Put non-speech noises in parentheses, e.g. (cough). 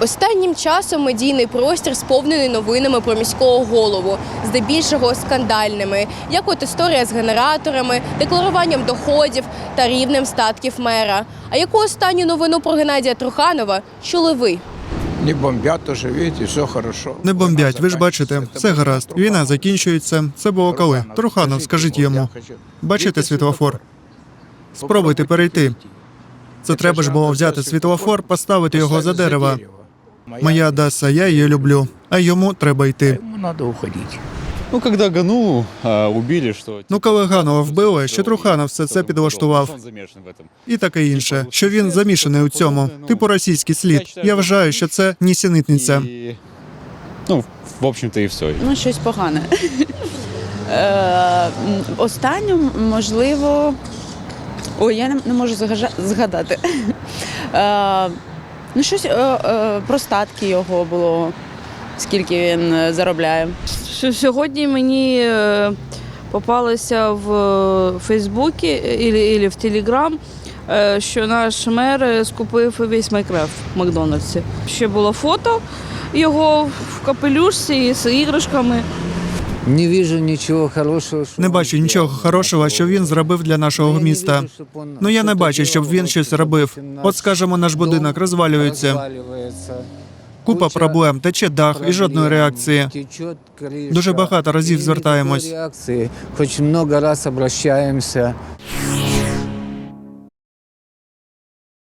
Останнім часом медійний простір сповнений новинами про міського голову, здебільшого скандальними, як от історія з генераторами, декларуванням доходів та рівнем статків мера. А яку останню новину про Геннадія Труханова чули ви? Не бомбят тоже, видите, все хорошо. Не бомбять, ви ж бачите, все гаразд. Війна закінчується. Це було коли? Труханов, скажіть йому. Бачите світлофор? Спробуйте перейти. Це треба ж було взяти світлофор, поставити його за дерево. Моя Одеса, я її люблю, а йому треба йти. Ну, когда Гану а, убили, что... Ну, коли Ганова вбили, що Труханов все це підлаштував. І таке інше, що він замішаний у цьому, типу російський слід. Я вважаю, що це нісенітниця. И, ну, в общем-то, и все. Ну, щось погане. (laughs) Е, м, Останню, можливо. Ой, я не, можу згадати. Е, Ну, щось е, е, про статки його було, скільки він заробляє. Сьогодні мені попалося в Фейсбуці і в Телеграм, що наш мер скупив весь Майнкрафт в Макдональдсі. Ще було фото його в капелюшці з іграшками. Не вижу нічого хорошого. Не бачу нічого хорошого, що він зробив для Ну, нашого міста. Ну я не бачу, щоб він щось робив. От скажімо, наш будинок розвалюється. розвалюється. Купа проблем, тече дах і жодної реакції. Дуже багато разів звертаємось. хоч багато разів обращаємося.